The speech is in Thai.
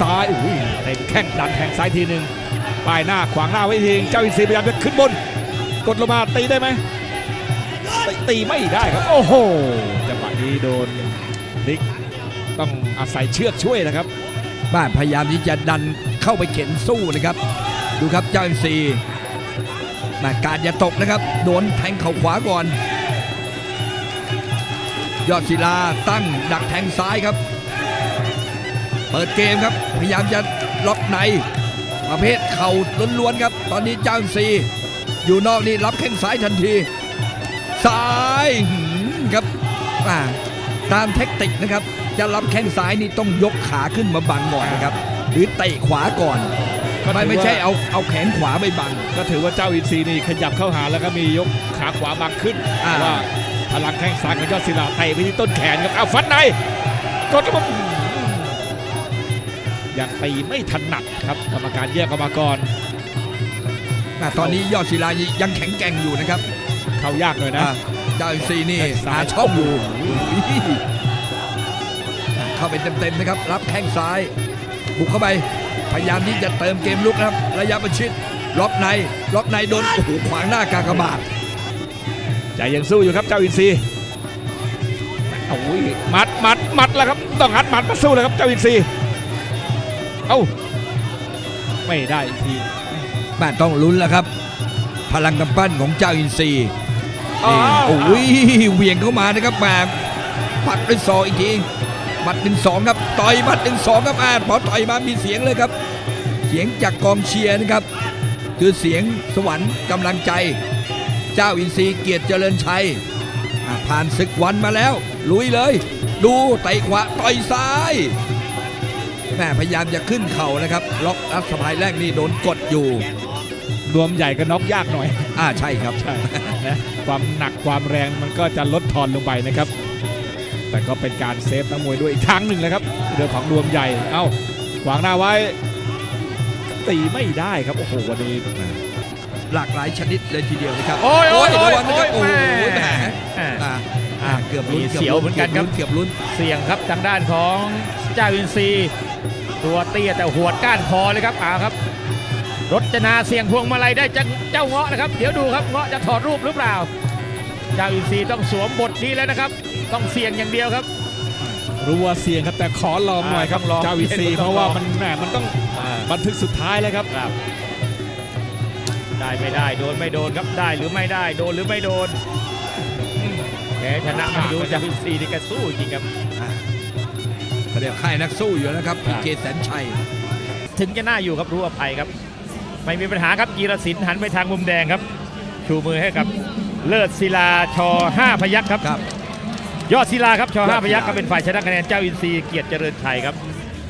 ซ้ายอุ้ยเต็มแข้งดันแข้งซ้ายทีหนึ่งป้ายหน้าขวางหน้าไว้ทีเจ้าอินทรีย์พยายามจะขึ้นบน กดลงมาตีได้ไหมตีตีไม่ได้ครับ โอ้โหจังหวะนี้โดนลิกต้องอาศัยเชือกช่วยนะครับ บ้านพยายามที่จะดันเข้าไปเข็นสู้นะครับ ดูครับเจ้าอินซีแม่การอย่าตกนะครับ โดนแทงเข่าขวาก่อน ยอดศิลาตั้งดักแทงซ้ายครับ เปิดเกมครับ พยายามจะล็อกใน ประเภทเข่าล้วนๆครับ ตอนนี้เจ้าอินซี อยู่นอกนี่รับแข้งซ้ายทันที ซ้ายหืมครับอ่าตามเทคนิคนะครับ จะรับแข้งซ้ายนี่ต้องยกขาขึ้นมาบังก่อนนะครับ หรือเตะขวาก่อนก็ถือว่าไม่ไม่ใช่เอาเอาแขนขวาไปบัง ก็ถือว่าเจ้าอินทรีย์นี่ขยับเข้าหาแล้วก็มียกขาขวาบังขึ้นอ่าแต่ว่าพลังแข้งซ้ายของยอดศิลาเตะไปที่ต้นแขนครับเอาฟันในกดลงมา ยังตีไม่ถนัดครับกรรมการแยกออกมาก่อนอะตอนนี้ยอดศิลายังแข็งแกร่งอยู่นะครับ เข้ายากหน่อยนะอะเจ้าอินซีนี่แข้งซ้ายหาช่องอยู่อะเข้าไปเต็มๆนะครับ รับแข้งซ้าย บุกเข้าไป พยายามที่จะเติมเกมลุกนะครับ ระยะประชิดล็อกในล็อกในโดนโอ้โหขวางหน้ากากบาทใจยังสู้อยู่ครับเจ้าอินทรีย์โอ้ยมัดมัดมัดแล้วครับ ต้องหัดมัดมาสู้เลยครับเจ้าอินทรีย์เอ้าไม่ได้อีกทีแม่ต้องลุ้นแล้วครับ พลังกำปั้นของเจ้าอินซีย์อ้านี่วโอ้ยเหวี่ยงเข้ามานะครับแหมาปัดด้วยศอกอีกทีหมัดหนึ่งสองครับต่อยหมัดหนึ่งสองครับอ่าพอต่อยมามีเสียงเลยครับ เสียงจากกองเชียร์นะครับ คือเสียงสวรรค์กำลังใจ เจ้าอินทรีย์เกียรติเจริญชัยอ่าผ่านศึกวันมาแล้ว ลุยเลย ดูไต่ขวาต่อยซ้าย แม่พยายามจะขึ้นเข่านะครับ ล็อกรัดสะพายแรกนี่โดนกดอยู่ รวมใหญ่ก็น็อกยากหน่อย อ่าใช่ครับใช่นะความหนักความแรงมันก็จะลดทอนลงไปนะครับ แต่ก็เป็นการเซฟนักมวยด้วยอีกทางหนึ่งเลยครับเรื่องของรวมใหญ่เอ้าขวางหน้าไว้ตีไม่ได้ครับ โอ้โหวันนี้หลากหลายชนิดเลยทีเดียวนะครับ โอ้ยโอ้ยโอ้ยระวังนะครับโอ้โอ้ยโหแหมแม่ อ่าอ่าเกือบลุ้นมีเสียวเหมือนกันครับ เกือบลุ้นเสี่ยงครับทางด้านของเจ้าอินซีย์ตัวเตี้ยแต่หัวดก้านคอเลยครับอาครับ รจนาเสี่ยงพวงมาลัยได้จากเจ้าเงาะนะครับ เดี๋ยวดูครับเงาะจะถอดรูปหรือเปล่า เจ้าอินซีย์ต้องสวมบทนี้แล้วนะครับ ต้องเสี่ยงอย่างเดียวครับ รู้ว่าเสี่ยงครับแต่ขอลองหน่อยครับอ่าต้องลองเจ้าวิซีต้องลองเพราะว่ามันแหมมันต้องบันทึกสุดท้ายแล้วครับ ครับได้ไม่ได้โดนไม่โดนครับได้หรือไม่ได้โดนหรือไม่โดนอืม แพ้ชนะไม่ดูเจ้าอินซีย์นี่แกสู้จริงครับอ่าเขาเรียกค่ายนักสู้อยู่นะครับครัพีบเกแสนชัย ถึงจะน่าอยู่ครับรู้อภัยครับ ไม่มีปัญหาครับกีรศิลป์หันไปทางมุมแดงครับ ชูมือให้กับเลิศศิลาชห้าพยัคฆ์ครับ ครับ ยอดศิลาครับชยอดศิลาห้าพยัคฆ์ก็เป็นฝ่ายชนะคะแนนเจ้าอินทรีย์เกียรติเจริญชัยครับค